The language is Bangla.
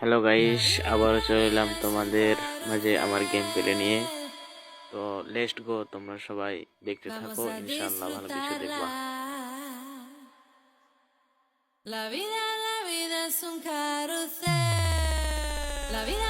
হ্যালো গাইস আবারও চলে এলাম তোমাদের মাঝে আমার গেম প্লে নিয়ে। তো লেস্ট গো তোমরা সবাই দেখতে থাকো। ইনশাআল্লাহ ভালো কিছু দেখবা। La vida, la vida es un carrusel. La vida